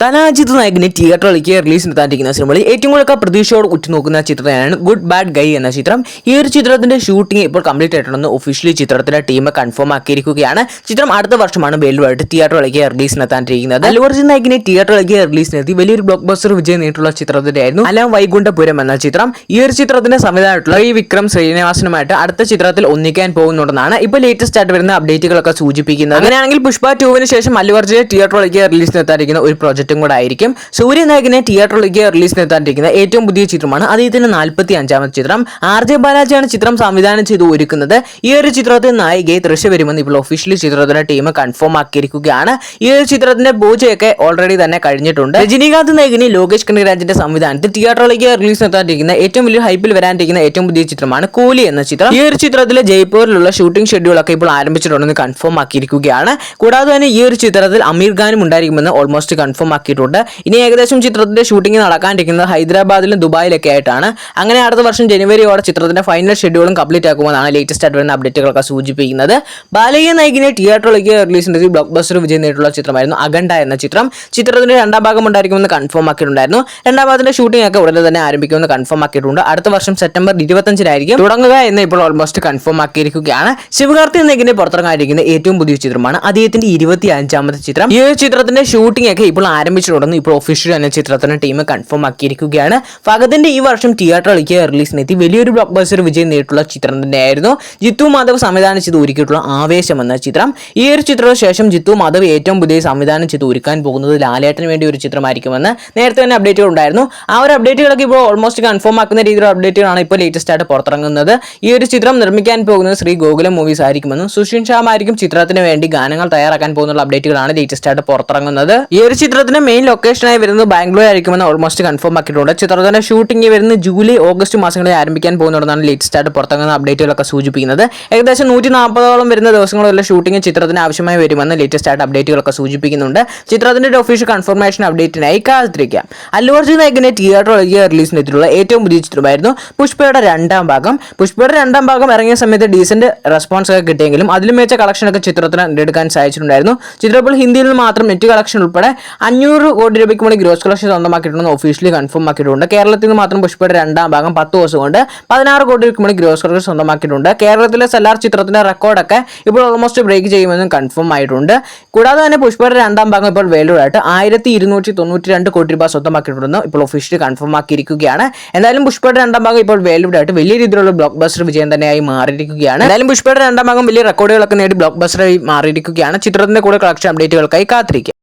തനാജിത് നായകനെ തിയേറ്ററിലേക്ക് റിലീസ് നടത്താനിരിക്കുന്ന സിനിമകളിൽ ഏറ്റവും കൂടുതൽ പ്രതീക്ഷയോട് ഉറ്റുനോക്കുന്ന ചിത്രമാണ് ഗുഡ് ബാഡ് ഗൈ എന്ന ചിത്രം. ഈ ഒരു ചിത്രത്തിന്റെ ഷൂട്ടിംഗ് ഇപ്പോൾ കംപ്ലീറ്റ് ആയിട്ടുണ്ടെന്ന് ഒഫീഷ്യലി ചിത്രത്തിന്റെ ടീം കൺഫേം ആക്കിയിരിക്കുകയാണ്. ചിത്രം അടുത്ത വർഷമാണ് വേൾഡ് തിയേറ്ററിലേക്ക് റിലീസ് നടത്താനിരിക്കുന്നത് അലുവർജി നായകിനെ തിയേറ്ററിലേക്ക് റിലീസ് നടത്തി വലിയൊരു ബ്ലോക്ക് ബസ്റ്റർ വിജയം നേരിട്ടുള്ള ചിത്രത്തിന്റെ ആയിരുന്നു അലം വൈകുണ്ഠപുരം എന്ന ചിത്രം. ഈ ഒരു ചിത്രത്തിന്റെ സംവിധാനമായിട്ടുള്ള ഈ വിക്രം ശ്രീനിവാസനുമായിട്ട് അടുത്ത ചിത്രത്തിൽ ഒന്നിക്കാൻ പോകുന്നുണ്ടെന്നാണ് ഇപ്പോൾ ലേറ്റസ്റ്റ് ആയിട്ട് വരുന്ന അപ്ഡേറ്റുകളൊക്കെ സൂചിപ്പിക്കുന്നത്. അങ്ങനെയാണെങ്കിൽ പുഷ്പ ടൂവിന് ശേഷം തിയേറ്ററിൽ തിയേറ്ററിലേക്ക് റിലീസ് നടത്താനിരിക്കുന്ന ഒരു പ്രോജക്റ്റും കൂടെ ആയിരിക്കും. സൂര്യനായകനെ തിയേറ്ററിലേക്ക് റിലീസ് നടത്താനിരിക്കുന്ന ഏറ്റവും പുതിയ ചിത്രമാണ് അദ്ദേഹത്തിന്റെ നാൽപ്പത്തി അഞ്ചാമത്തെ ചിത്രം. ആർ ജെ ബാലാജിയാണ് ചിത്രം സംവിധാനം ചെയ്ത് ഒരുക്കുന്നത്. ഈ ഒരു ചിത്രത്തിൽ നായികയെ തൃശ്ശ വരുമെന്ന് ഇപ്പോൾ ഒഫീഷ്യലി ചിത്രത്തിന്റെ ടീം കൺഫേം ആക്കിയിരിക്കുകയാണ്. ഈ ഒരു ചിത്രത്തിന്റെ പൂജയൊക്കെ ഓൾറെഡി തന്നെ കഴിഞ്ഞിട്ടുണ്ട്. രജനീകാന്ത് നായകനെ ലോകേഷ് കനകരാജിന്റെ സംവിധാനത്തിൽ തിയേറ്ററിലേക്ക് റിലീസ് നടത്താനിരിക്കുന്ന ഏറ്റവും വലിയ ഹൈപ്പിൽ വരാനിരിക്കുന്ന ഏറ്റവും പുതിയ ചിത്രമാണ് കൂലി എന്ന ചിത്രം. ഈ ഒരു ചിത്രത്തിലെ ജയ്പൂരിലുള്ള ഷൂട്ടിംഗ് ഷെഡ്യൂൾ ഒക്കെ ഇപ്പോൾ ആരംഭിച്ചിട്ടുണ്ടെന്ന് കൺഫേം ആക്കിയിരിക്കുകയാണ്. കൂടാതെ തന്നെ ഈ ഒരു ചിത്രത്തിൽ അമീർ ഖാനും ഉണ്ടായിരിക്കുമെന്ന് ഓൾമോസ്റ്റ് കൺഫേം ആക്കിയിട്ടുണ്ട് ഇനി ഏകദേശം ചിത്രത്തിന്റെ ഷൂട്ടിംഗ് നടക്കാനിരിക്കുന്നത് ഹൈദരാബാദിലും ദുബായിലൊക്കെ ആയിട്ടാണ്. അങ്ങനെ അടുത്ത വർഷം ജനുവരിയോടെ ചിത്രത്തിന്റെ ഫൈനൽ ഷെഡ്യൂളും കംപ്ലീറ്റ് ആക്കുമെന്നാണ് ലേറ്റസ്റ്റ് ആയിട്ട് വരുന്ന അപ്ഡേറ്റുകളൊക്കെ സൂചിപ്പിക്കുന്നത്. ബാലയ്യ നായികിനെ തിയേറ്ററിലേക്ക് റിലീസ് ചെയ്ത് ബ്ലോക്ക് ബസ്റ്റർ വിജയം നേരിട്ടുള്ള ചിത്രമായിരുന്നു അഖണ്ഡ എന്ന ചിത്രം. ചിത്രത്തിന്റെ രണ്ടാം ഭാഗം ഉണ്ടായിരിക്കുമെന്ന് കൺഫേം ആക്കിയിട്ടുണ്ടായിരുന്നു. രണ്ടാം ഭാഗത്തിന്റെ ഷൂട്ടിംഗ് ഒക്കെ ഉടനെ തന്നെ ആരംഭിക്കുമെന്ന് കൺഫേം ആക്കിയിട്ടുണ്ട്. അടുത്ത വർഷം സെപ്റ്റംബർ ഇരുപത്തഞ്ചിനായിരിക്കും തുടങ്ങുക എന്ന് ഇപ്പോൾ ഓൾമോസ്റ്റ് കൺഫേം ആക്കിയിരിക്കുകയാണ്. ശിവകാർത്തി നായകിനെ പുറത്തിറങ്ങാനിരിക്കുന്ന ഏറ്റവും പുതിയ ചിത്രമാണ് അദ്ദേഹത്തിന്റെ ഇരുപത്തി അഞ്ചാമത്തെ ചിത്രം. ഈ ചിത്രത്തിന്റെ ഷൂട്ടിംഗ് ഒക്കെ ഇപ്പോൾ ആരംഭിച്ചിട്ടുണ്ടെന്ന് ഇപ്പോൾ ഒഫീഷ്യൽ തന്നെ ചിത്രത്തിന് ടീം കൺഫേം ആക്കിയിരിക്കുകയാണ്. ഫഹദിന്റെ ഈ വർഷം തിയേറ്ററിലേക്ക് റിലീസിനെത്തി വലിയൊരു ബ്ലോക്ക് ബസ്റ്റർ വിജയം നേരിട്ടുള്ള ചിത്രം തന്നെയായിരുന്നു. ജിത്തു മാധവ് സംവിധാനം ചെയ്ത് ഒരുക്കിയിട്ടുള്ള ആവേശം എന്ന ചിത്രം. ഈ ഒരു ചിത്രത്തിന് ശേഷം ജിത്തു മാധവ് ഏറ്റവും പുതിയ സംവിധാനം ചെയ്ത് ഒരുക്കാൻ പോകുന്നത് ലാലേട്ടന് വേണ്ടി ഒരു ചിത്രമായിരിക്കുമെന്ന് നേരത്തെ തന്നെ അപ്ഡേറ്റുകൾ ഉണ്ടായിരുന്നു. ആ ഒരു അപ്ഡേറ്റുകളൊക്കെ ഇപ്പോൾ ഓൾമോസ്റ്റ് കൺഫേം ആക്കുന്ന രീതിയിലുള്ള അപ്ഡേറ്റുകളാണ് ഇപ്പോൾ ലേറ്റസ്റ്റ് ആയിട്ട് പുറത്തിറങ്ങുന്നത്. ഈ ഒരു ചിത്രം നിർമ്മിക്കാൻ പോകുന്നത് ശ്രീ ഗോകുലം മൂവീസ് ആയിരിക്കുമെന്നും സുഷിൻ ഷ്യാമായിരിക്കും ചിത്രത്തിന് വേണ്ടി ഗാനങ്ങൾ തയ്യാറാക്കാൻ പോകുന്ന അപ്ഡേറ്റുകളാണ് ലേറ്റസ്റ്റ് ആയിട്ട് പുറത്തിറങ്ങുന്നത്. ഈ ഒരു ചിത്രത്തിന്റെ മെയിൻ ലൊക്കേഷനായി വരുന്നത് ബാംഗ്ലൂർ ആയിരിക്കുമെന്ന് ഓൾമോസ്റ്റ് കൺഫേം ആക്കിയിട്ടുണ്ട്. ചിത്രത്തിന്റെ ഷൂട്ടിംഗ് വരുന്ന ജൂലൈ ഓഗസ്റ്റ് മാസങ്ങളിൽ ആരംഭിക്കാൻ പോകുന്നുണ്ടെന്നാണ് ലേറ്റസ്റ്റ് ആയിട്ട് പുറത്തിറങ്ങുന്ന അപ്ഡേറ്റുകളൊക്കെ സൂചിപ്പിക്കുന്നത്. ഏകദേശം നൂറ്റി നാൽപ്പതോളം വരുന്ന ദിവസങ്ങളുള്ള ഷൂട്ടിംഗ് ചിത്രത്തിന് ആവശ്യമായി വരുമെന്ന് ലേറ്റസ്റ്റ് ആയിട്ട് അപ്ഡേറ്റുകളൊക്കെ സൂചിപ്പിക്കുന്നുണ്ട്. ചിത്രത്തിന്റെ ഒഫീഷ്യൽ കൺഫർമേഷൻ അപ്ഡേറ്റിനായി കാത്തിരിക്കാം. അല്ലു അർജുൻ തിയേറ്റർ തിയേറ്ററിലേക്ക് റിലീസിനെത്തിയിട്ടുള്ള ഏറ്റവും പുതിയ ചിത്രമായിരുന്നു പുഷ്പയുടെ രണ്ടാം ഭാഗം. പുഷ്പയുടെ രണ്ടാം ഭാഗം ഇറങ്ങിയ സമയത്ത് ഡീസന്റ് റെസ്പോൺസ് ഒക്കെ കിട്ടിയെങ്കിലും അതിലും മികച്ച കളക്ഷനൊക്കെ ചിത്രത്തിന് നേടിയെടുക്കാൻ സാധിച്ചിട്ടുണ്ടായിരുന്നു. ചിത്രപ്പോൾ ഹിന്ദിയിൽ നിന്ന് മാത്രം നെറ്റ് കളക്ഷൻ ഉൾപ്പെടെ അഞ്ഞൂറ് കോടി രൂപയ്ക്ക് മുകളിൽ ഗ്രോസ് കളക്ഷൻ സ്വന്തമാക്കിയിട്ടുണ്ടെന്ന് ഒഫീഷ്യലി കൺഫേം ആക്കിയിട്ടുണ്ട്. കേരളത്തിൽ നിന്ന് മാത്രം പുഷ്പയുടെ രണ്ടാം ഭാഗം പത്ത് ദിവസം കൊണ്ട് പതിനാറ് കോടി രൂപയ്ക്ക് മുകളിൽ ഗ്രോസ് കളക്ഷൻ സ്വന്തമാക്കിയിട്ടുണ്ട്. കേരളത്തിലെ സെല്ലാർ ചിത്രത്തിന്റെ റെക്കോർഡൊക്കെ ഇപ്പോൾ ഓൾമോസ്റ്റ് ബ്രേക്ക് ചെയ്യുമെന്നും കൺഫേം ആയിട്ടുണ്ട്. കൂടാതെ തന്നെ പുഷ്പയുടെ രണ്ടാം ഭാഗം ഇപ്പോൾ വേൾഡായിട്ട് ആയിരത്തി ഇരുന്നൂറ്റി തൊണ്ണൂറ്റി രണ്ട് കോടി രൂപ സ്വന്തമാക്കിയിട്ടുണ്ടെന്ന് ഇപ്പോൾ ഒഫീഷ്യലി കൺഫേം ആക്കിയിരിക്കുകയാണ്. എന്തായാലും പുഷ്പയുടെ രണ്ടാം ഭാഗം ഇപ്പോൾ വേൾഡായിട്ട് വലിയ രീതിയിലുള്ള ബ്ലോക്ക് ബസ്റ്റർ വിജയം തന്നെയായി മാറിയിരിക്കുകയാണ്. എന്തായാലും പുഷ്പയുടെ രണ്ടാം ഭാഗം വലിയ റെക്കോർഡുകളൊക്കെ നേടി ബ്ലോക്ക് ബസ്റ്ററായി മാറിയിരിക്കുകയാണ്. ചിത്രത്തിന്റെ കൂടെ കളക്ഷൻ അപ്ഡേറ്റുകൾക്കായി കാത്തിരിക്കുക